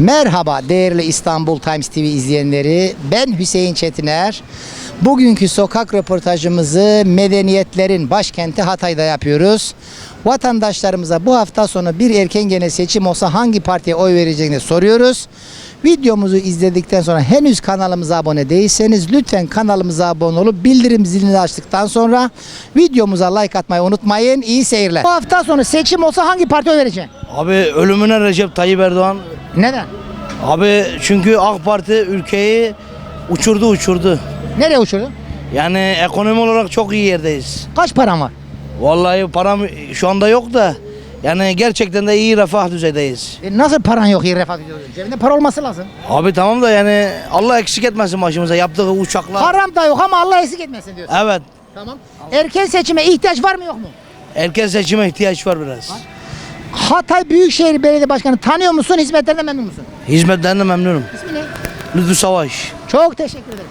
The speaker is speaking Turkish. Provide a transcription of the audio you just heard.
Merhaba değerli İstanbul Times TV izleyenleri. Ben Hüseyin Çetiner. Bugünkü sokak röportajımızı medeniyetlerin başkenti Hatay'da yapıyoruz. Vatandaşlarımıza bu hafta sonu bir erken gene seçim olsa hangi partiye oy vereceğini soruyoruz. Videomuzu izledikten sonra henüz kanalımıza abone değilseniz lütfen kanalımıza abone olup bildirim zilini açtıktan sonra videomuza like atmayı unutmayın. İyi seyirler. Bu hafta sonu seçim olsa hangi partiye oy vereceksin? Abi ölümüne Recep Tayyip Erdoğan. Neden? Abi çünkü AK Parti ülkeyi uçurdu uçurdu. Nereye uçurdu? Yani ekonomi olarak çok iyi yerdeyiz. Kaç paran var? Vallahi param şu anda yok da yani gerçekten de iyi refah düzeydeyiz. E nasıl paran yok iyi refah ediyorsun? Cebinde para olması lazım. Abi tamam da yani Allah eksik etmesin başımıza yaptığı uçaklar. Param da yok ama Allah eksik etmesin diyorsun. Evet. Tamam. Erken seçime ihtiyaç var mı yok mu? Erken seçime ihtiyaç var biraz. Hatay Büyükşehir Belediye Başkanı tanıyor musun? Hizmetlerinden memnun musun? Hizmetlerinden memnunum. İsmi ne? Lütfü Savaş. Çok teşekkür ederim.